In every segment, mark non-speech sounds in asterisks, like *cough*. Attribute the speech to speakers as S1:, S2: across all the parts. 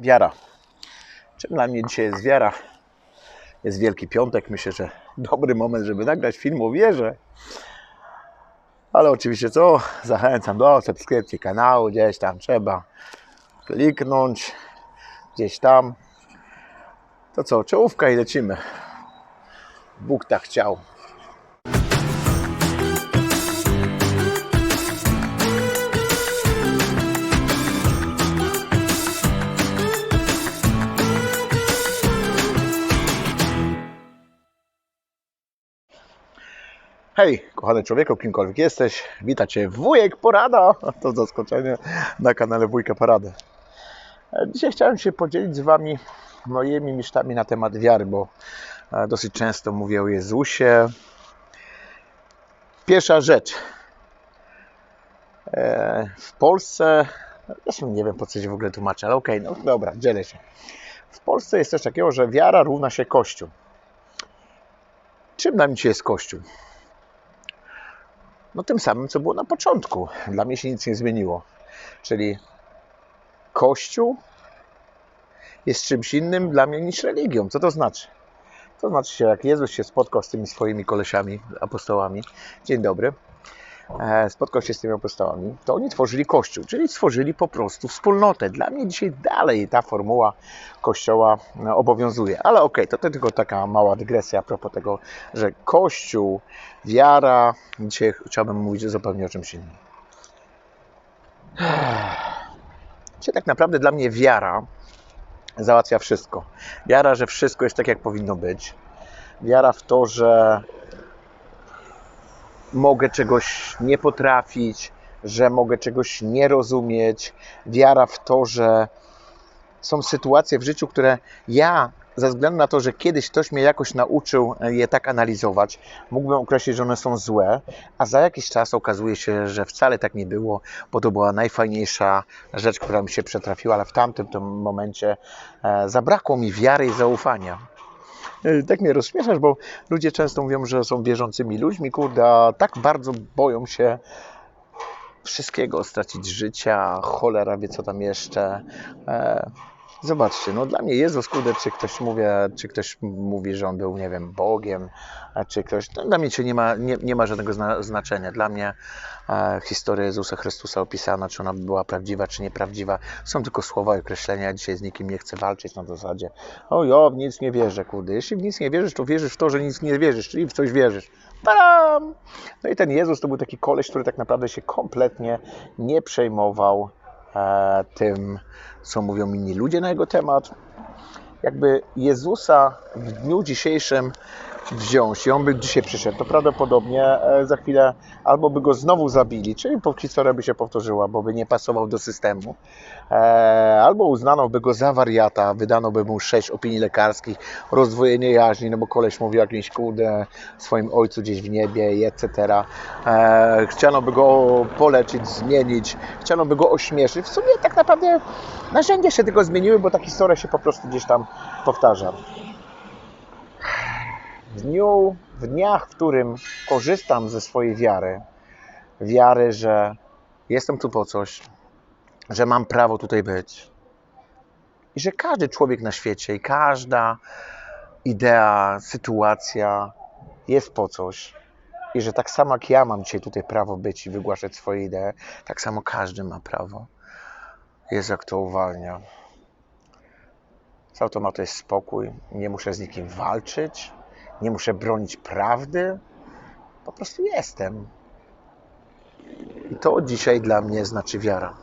S1: Wiara. Czym dla mnie dzisiaj jest wiara? Jest Wielki Piątek. Myślę, że dobry moment, żeby nagrać film o wierze. Ale oczywiście co? Zachęcam do subskrypcji kanału. Gdzieś tam trzeba kliknąć. Gdzieś tam. To co? Czołówka i lecimy. Bóg tak chciał. Hej, kochany człowieku, kimkolwiek jesteś, wita Cię wujek Porada. To zaskoczenie na kanale Wujka Porady. Dzisiaj chciałem się podzielić z Wami moimi myślami na temat wiary, bo e, dosyć często mówię o Jezusie. Pierwsza rzecz. E, W Polsce, zresztą nie wiem po co się w ogóle tłumaczę, ale okej, no dobra, dzielę się. W Polsce jest coś takiego, że wiara równa się Kościół. Czym mnie dzisiaj jest Kościół? No tym samym, co było na początku. Dla mnie się nic nie zmieniło. Czyli Kościół jest czymś innym dla mnie niż religią. Co to znaczy? To znaczy, jak Jezus się spotkał z tymi swoimi kolesiami, apostołami, dzień dobry, spotkał się z tymi apostołami, to oni tworzyli Kościół, czyli stworzyli po prostu wspólnotę. Dla mnie dzisiaj dalej ta formuła Kościoła e, obowiązuje. Ale okej, to, to tylko taka mała dygresja a propos tego, że Kościół, wiara, dzisiaj chciałbym mówić zupełnie o czymś innym. *sighs* Dzisiaj tak naprawdę dla mnie wiara załatwia wszystko. Wiara, że wszystko jest tak, jak powinno być. Wiara w to, że mogę czegoś nie potrafić, że mogę czegoś nie rozumieć. Wiara w to, że są sytuacje w życiu, które ja, ze względu na to, że kiedyś ktoś mnie jakoś nauczył je tak analizować, mógłbym określić, że one są złe, a za jakiś czas okazuje się, że wcale tak nie było, bo to była najfajniejsza rzecz, która mi się przetrafiła, ale w tamtym tym momencie e, zabrakło mi wiary i zaufania. E, Tak mnie rozśmieszasz, bo ludzie często mówią, że są wierzącymi ludźmi, kurde, a tak bardzo boją się wszystkiego, stracić życia, cholera wie co tam jeszcze. E, Zobaczcie, no dla mnie Jezus, kurde, czy ktoś mówi, czy ktoś mówi, że On był, nie wiem, Bogiem, a czy ktoś, to dla mnie czy nie, ma, nie, nie ma żadnego zna, znaczenia. Dla mnie e, historia Jezusa Chrystusa opisana, czy ona była prawdziwa, czy nieprawdziwa, są tylko słowa i określenia. Ja dzisiaj z nikim nie chcę walczyć na zasadzie, o w nic nie wierzę, kurde. Jeśli w nic nie wierzysz, to wierzysz w to, że nic nie wierzysz, czyli w coś wierzysz. Tadam! No i ten Jezus to był taki koleś, który tak naprawdę się kompletnie nie przejmował tym, co mówią inni ludzie na jego temat. Jakby Jezusa w dniu dzisiejszym wziąć i on by dzisiaj przyszedł, to prawdopodobnie e, za chwilę albo by go znowu zabili, czyli historia by się powtórzyła, bo by nie pasował do systemu, e, albo uznano by go za wariata, wydano by mu sześć opinii lekarskich, rozdwojenie jaźni, no bo koleś mówi o jakimś kurde swoim ojcu gdzieś w niebie etc. E, chciano by go poleczyć, zmienić, chciano by go ośmieszyć. W sumie tak naprawdę narzędzia się tylko zmieniły, bo ta historia się po prostu gdzieś tam powtarza. W dniu, w dniach, w którym korzystam ze swojej wiary, wiary, że jestem tu po coś, że mam prawo tutaj być i że każdy człowiek na świecie i każda idea, sytuacja jest po coś i że tak samo jak ja mam dzisiaj tutaj prawo być i wygłaszać swoje idee, tak samo każdy ma prawo. Jest jak to uwalnia. Z automatu jest spokój, nie muszę z nikim walczyć, nie muszę bronić prawdy, po prostu jestem. I to dzisiaj dla mnie znaczy wiara.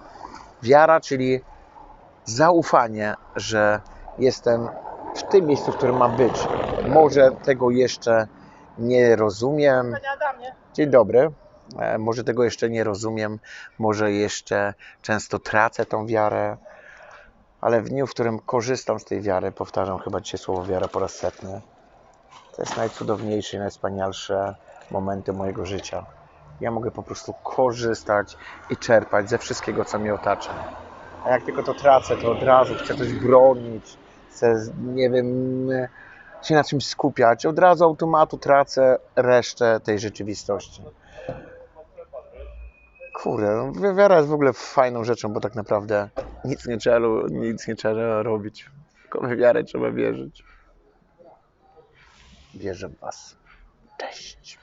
S1: Wiara, czyli zaufanie, że jestem w tym miejscu, w którym mam być. Może tego jeszcze nie rozumiem. Dzień dobry. E, Może tego jeszcze nie rozumiem, może jeszcze często tracę tą wiarę, ale w dniu, w którym korzystam z tej wiary, powtarzam chyba dzisiaj słowo wiara po raz setny, to jest najcudowniejsze i najwspanialsze momenty mojego życia. Ja mogę po prostu korzystać i czerpać ze wszystkiego, co mnie otacza. A jak tylko to tracę, to od razu chcę coś bronić, chcę, nie wiem, się na czymś skupiać. Od razu automatu tracę resztę tej rzeczywistości. Kurde, no, wiara jest w ogóle fajną rzeczą, bo tak naprawdę Nic nie trzeba, nic nie trzeba robić. Tylko wiarę trzeba wierzyć. Wierzę w Was. Cześć.